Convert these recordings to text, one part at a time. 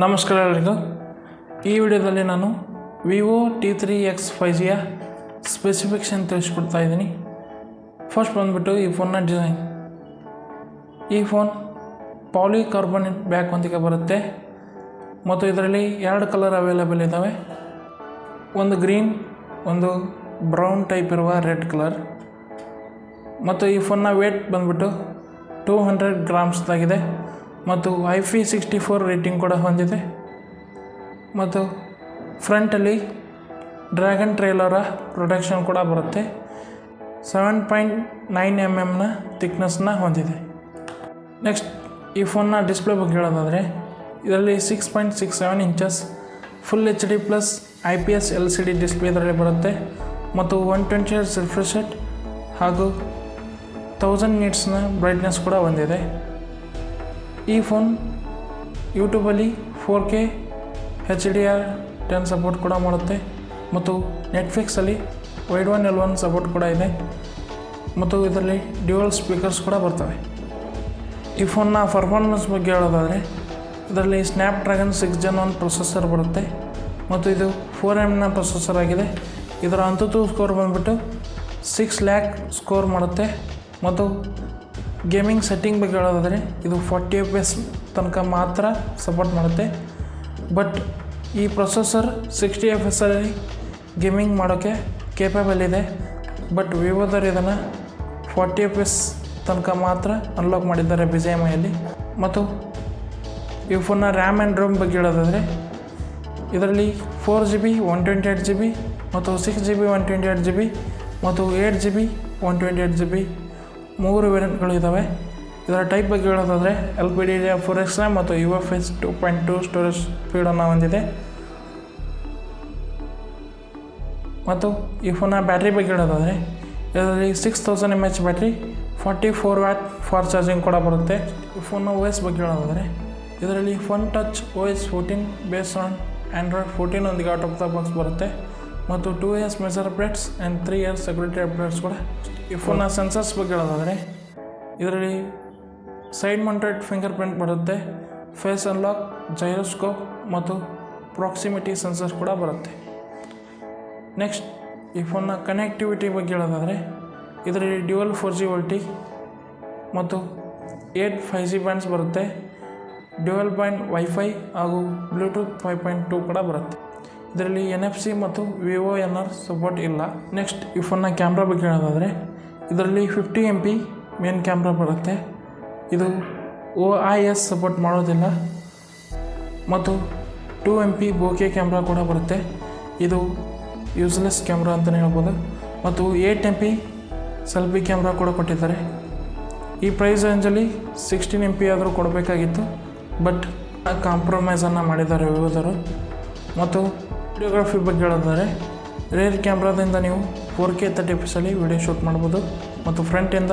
ನಮಸ್ಕಾರ ಎಲ್ಲರಿಗೂ. ಈ ವಿಡಿಯೋದಲ್ಲಿ ನಾನು Vivo T three X five ಜಿಯ specification ತಿಳಿಸ್ಕೊಡ್ತಾ ಇದ್ದೀನಿ. ಫಸ್ಟ್ ಬಂದುಬಿಟ್ಟು ಈ ಫೋನ್ನ ಡಿಸೈನ್ ಈ ಫೋನ್ ಪಾಲಿ ಕಾರ್ಬನೇಟ್ ಬ್ಯಾಕ್ ಹೊಂದಿಗೆ ಬರುತ್ತೆ. ಮತ್ತು ಇದರಲ್ಲಿ ಎರಡು ಕಲರ್ ಅವೈಲೇಬಲ್ ಇದ್ದಾವೆ. ಒಂದು ಗ್ರೀನ್ ಒಂದು ಬ್ರೌನ್ ಟೈಪ್ ಇರುವ ರೆಡ್ ಕಲರ್ ಮತ್ತು ಈ ಫೋನ್ನ ವೇಟ್ ಬಂದ್ಬಿಟ್ಟು ಟೂ ಹಂಡ್ರೆಡ್ ಗ್ರಾಮ್ಸ್ದಾಗಿದೆ ಮತ್ತು I P sixty four rating ಕೂಡ ಹೊಂದಿದೆ. ಮತ್ತು ಫ್ರಂಟಲ್ಲಿ ಡ್ರ್ಯಾಗನ್ ಟ್ರೇಲರ ಪ್ರೊಟೆಕ್ಷನ್ ಕೂಡ ಬರುತ್ತೆ. ಸೆವೆನ್ ಪಾಯಿಂಟ್ ನೈನ್ ಎಂ ಎಮ್ನ ಥಿಕ್ನೆಸ್ನ ಹೊಂದಿದೆ. ನೆಕ್ಸ್ಟ್ ಈ ಫೋನ್ನ ಡಿಸ್ಪ್ಲೇ ಬಗ್ಗೆ ಹೇಳೋದಾದರೆ, ಇದರಲ್ಲಿ six point six seven inches full H D plus I P S L C D display ಇದರಲ್ಲಿ ಬರುತ್ತೆ. ಮತ್ತು ಒನ್ ಟ್ವೆಂಟಿ ಏಟ್ ರಿಫ್ರೆಶ್ ಹಾಗೂ ತೌಸಂಡ್ ನೀಟ್ಸ್ನ ಬ್ರೈಟ್ನೆಸ್ ಕೂಡ ಹೊಂದಿದೆ. ಈ ಫೋನ್ ಯೂಟ್ಯೂಬಲ್ಲಿ four K H D R ten support ಕೂಡ ಮಾಡುತ್ತೆ. ಮತ್ತು ನೆಟ್ಫ್ಲಿಕ್ಸಲ್ಲಿ Widevine L one support ಕೂಡ ಇದೆ. ಮತ್ತು ಇದರಲ್ಲಿ ಡ್ಯೂಯಲ್ ಸ್ಪೀಕರ್ಸ್ ಕೂಡ ಬರ್ತವೆ. ಈ ಫೋನ್ನ ಪರ್ಫಾರ್ಮೆನ್ಸ್ ಬಗ್ಗೆ ಹೇಳೋದಾದರೆ, ಇದರಲ್ಲಿ Snapdragon six gen one processor ಬರುತ್ತೆ. ಮತ್ತು ಇದು ಫೋರ್ ಎಮ್ನ ಪ್ರೊಸೆಸರ್ ಆಗಿದೆ. ಇದರ ಅಂತೂ ಸ್ಕೋರ್ ಬಂದುಬಿಟ್ಟು ಸಿಕ್ಸ್ ಲ್ಯಾಕ್ ಸ್ಕೋರ್ ಮಾಡುತ್ತೆ. ಮತ್ತು ಗೇಮಿಂಗ್ ಸೆಟ್ಟಿಂಗ್ ಬಗ್ಗೆ ಹೇಳೋದಾದರೆ ಇದು ಫಾರ್ಟಿ ಎಫ್ ಎಸ್ ತನಕ ಮಾತ್ರ ಸಪೋರ್ಟ್ ಮಾಡುತ್ತೆ. ಬಟ್ ಈ ಪ್ರೊಸೆಸರ್ ಸಿಕ್ಸ್ಟಿ ಎಫ್ ಎಸ್ಸಲ್ಲಿ ಗೇಮಿಂಗ್ ಮಾಡೋಕ್ಕೆ ಕೇಪಬಲ್ ಇದೆ. ಬಟ್ ವಿವೋದವ್ರು ಇದನ್ನು ಫಾರ್ಟಿ ಎಫ್ ಎಸ್ ತನಕ ಮಾತ್ರ ಅನ್ಲಾಕ್ ಮಾಡಿದ್ದಾರೆ ಬಿ ಜಿ ಎಂ ಐಯಲ್ಲಿ ಮತ್ತು ಈ ಫೋನ್ನ ರ್ಯಾಮ್ ಆ್ಯಂಡ್ ರೋಮ್ ಬಗ್ಗೆ ಹೇಳೋದಾದರೆ ಇದರಲ್ಲಿ four G B one twenty eight G B ಮತ್ತು six G B one twenty eight G B ಮತ್ತು eight G B one twenty eight G B ಮೂರು ವೇರಿಯಂಟ್ಗಳು ಇದ್ದಾವೆ ಇದರ ಟೈಪ್ ಬಗ್ಗೆ ಹೇಳೋದಾದರೆ L P D four X ಮತ್ತು U F S two point two storage ಸ್ಪೀಡನ್ನು ಹೊಂದಿದೆ. ಮತ್ತು ಈ ಫೋನ್ನ ಬ್ಯಾಟ್ರಿ ಬಗ್ಗೆ ಹೇಳೋದಾದರೆ, ಇದರಲ್ಲಿ six thousand M H battery forty four watt for charging ಕೂಡ ಬರುತ್ತೆ. ಈ ಫೋನ್ನ ಓ ಎಸ್ ಬಗ್ಗೆ ಹೇಳೋದಾದರೆ, ಇದರಲ್ಲಿ Funtouch O S fourteen base on Android fourteen ಒಂದಿಗೆ ಔಟ್ ಆಫ್ ದ ಬಾಕ್ಸ್ ಬರುತ್ತೆ. ಮತ್ತು two years major updates and three years security updates ಕೂಡ. ಈ ಫೋನ್ನ ಸೆನ್ಸರ್ಸ್ ಬಗ್ಗೆ ಹೇಳೋದಾದರೆ, ಇದರಲ್ಲಿ ಸೈಡ್ ಮೌಂಟೆಡ್ ಫಿಂಗರ್ ಪ್ರಿಂಟ್ ಬರುತ್ತೆ ಫೇಸ್ ಅನ್ಲಾಕ್ ಜೈರೋಸ್ಕೋಪ್ ಮತ್ತು ಪ್ರಾಕ್ಸಿಮಿಟಿ ಸೆನ್ಸರ್ ಕೂಡ ಬರುತ್ತೆ. ನೆಕ್ಸ್ಟ್ ಈ ಫೋನ್ನ ಕನೆಕ್ಟಿವಿಟಿ ಬಗ್ಗೆ ಹೇಳೋದಾದರೆ, ಇದರಲ್ಲಿ ಡ್ಯುವಲ್ ಫೋರ್ ಜಿ ವೋಲ್ಟಿ ಮತ್ತು ಏಟ್ ಫೈವ್ ಜಿ ಬ್ಯಾಂಡ್ಸ್ ಬರುತ್ತೆ ಡ್ಯುವಲ್ ಪಾಯಿಂಟ್ ವೈಫೈ ಹಾಗೂ ಬ್ಲೂಟೂತ್ ಫೈವ್ ಪಾಯಿಂಟ್ ಟೂ ಕೂಡ ಬರುತ್ತೆ. ಇದರಲ್ಲಿ ಎನ್ ಎಫ್ ಸಿ ಮತ್ತು ವಿವೋ ಎನ್ ಆರ್ ಸಪೋರ್ಟ್ ಇಲ್ಲ. ನೆಕ್ಸ್ಟ್ ಈ ಫೋನ್ನ ಕ್ಯಾಮ್ರಾ ಬಗ್ಗೆ ಹೇಳೋದಾದರೆ ಇದರಲ್ಲಿ fifty M P main camera ಬರುತ್ತೆ. ಇದು ಓ ಐ ಎಸ್ ಸಪೋರ್ಟ್ ಮಾಡೋದಿಲ್ಲ. ಮತ್ತು two M P bokeh camera ಕೂಡ ಬರುತ್ತೆ. ಇದು ಯೂಸ್ಲೆಸ್ ಕ್ಯಾಮ್ರಾ ಅಂತಲೇ ಹೇಳ್ಬೋದು. ಮತ್ತು eight M P selfie camera ಕೂಡ ಕೊಟ್ಟಿದ್ದಾರೆ. ಈ ಪ್ರೈಸ್ ರೇಂಜಲ್ಲಿ ಸಿಕ್ಸ್ಟೀನ್ ಎಂ ಪಿ ಆದರೂ ಕೊಡಬೇಕಾಗಿತ್ತು. ಬಟ್ ಕಾಂಪ್ರಮೈಸನ್ನು ಮಾಡಿದ್ದಾರೆ ವಿವೋದರು. ಮತ್ತು ವಿಡಿಯೋಗ್ರಫಿ ಬಗ್ಗೆ ಹೇಳಿದ್ದಾರೆ. ರೇರ್ ಕ್ಯಾಮ್ರಾದಿಂದ ನೀವು ಫೋರ್ ಕೆ ತರ್ಟಿ ಎಫ್ಸಲ್ಲಿ ವಿಡಿಯೋ ಶೂಟ್ ಮಾಡ್ಬೋದು ಮತ್ತು ಫ್ರಂಟಿಂದ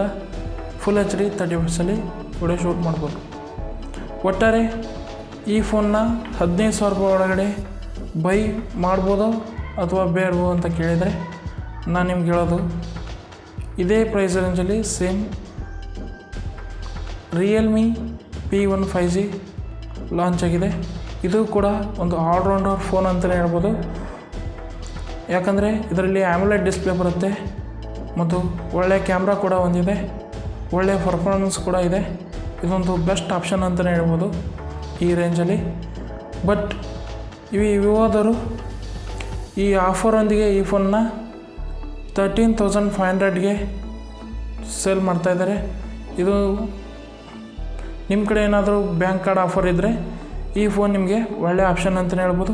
ಫುಲ್ ಎಚ್ ಡಿ ತರ್ಟಿ ಎಫ್ಸಲ್ಲಿ ವಿಡಿಯೋ ಶೂಟ್ ಮಾಡ್ಬೋದು. ಒಟ್ಟಾರೆ ಈ ಫೋನ್ನ ಹದಿನೈದು ಸಾವಿರ ರೂಪಾಯಿ ಒಳಗಡೆ ಬೈ ಮಾಡ್ಬೋದು ಅಥವಾ ಬೇಡವೋ ಅಂತ ಕೇಳಿದರೆ ನಾನು ನಿಮ್ಗೆ ಹೇಳೋದು, ಇದೇ ಪ್ರೈಸ್ ರೇಂಜಲ್ಲಿ same Realme P one five G launch ಆಗಿದೆ. ಇದು ಕೂಡ ಒಂದು ಆಲ್ರೌಂಡರ್ ಫೋನ್ ಅಂತಲೇ ಹೇಳ್ಬೋದು. ಯಾಕಂದರೆ ಇದರಲ್ಲಿ ಆ್ಯಮ್ಲೆಟ್ ಡಿಸ್ಪ್ಲೇ ಬರುತ್ತೆ ಮತ್ತು ಒಳ್ಳೆಯ ಕ್ಯಾಮ್ರಾ ಕೂಡ ಹೊಂದಿದೆ ಒಳ್ಳೆಯ ಪರ್ಫಾರ್ಮೆನ್ಸ್ ಕೂಡ ಇದೆ. ಇದೊಂದು ಬೆಸ್ಟ್ ಆಪ್ಷನ್ ಅಂತಲೇ ಹೇಳ್ಬೋದು ಈ ರೇಂಜಲ್ಲಿ. ಬಟ್ ಇವು ವಿವೋದವರು ಈ ಆಫರೊಂದಿಗೆ ಈ ಫೋನ್ನ ತರ್ಟೀನ್ ತೌಸಂಡ್ ಫೈವ್ ಹಂಡ್ರೆಡ್ಗೆ ಸೇಲ್ ಮಾಡ್ತಾಯಿದ್ದಾರೆ ಇದು ನಿಮ್ಮ ಕಡೆ ಏನಾದರೂ ಬ್ಯಾಂಕ್ ಕಾರ್ಡ್ ಆಫರ್ ಇದ್ದರೆ ಈ ಫೋನ್ ನಿಮಗೆ ಒಳ್ಳೆಯ ಆಪ್ಷನ್ ಅಂತಲೇ ಹೇಳ್ಬೋದು.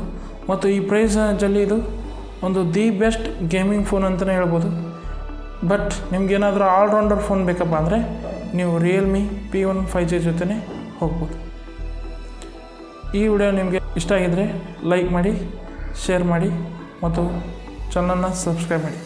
ಮತ್ತು ಈ ಪ್ರೈಸ್ ರೇಂಜಲ್ಲಿ ಇದು ಒಂದು ದಿ ಬೆಸ್ಟ್ ಗೇಮಿಂಗ್ ಫೋನ್ ಅಂತಲೇ ಹೇಳ್ಬೋದು. ಬಟ್ ನಿಮಗೇನಾದರೂ ಆಲ್ರೌಂಡರ್ ಫೋನ್ ಬೇಕಪ್ಪ ಅಂದರೆ ನೀವು Realme P one five G ಜೊತೆನೇ ಹೋಗ್ಬೋದು. ಈ ವಿಡಿಯೋ ನಿಮಗೆ ಇಷ್ಟ ಆಗಿದ್ದರೆ ಲೈಕ್ ಮಾಡಿ, ಶೇರ್ ಮಾಡಿ ಮತ್ತು ಚಾನಲ್ನ ಸಬ್ಸ್ಕ್ರೈಬ್ ಮಾಡಿ.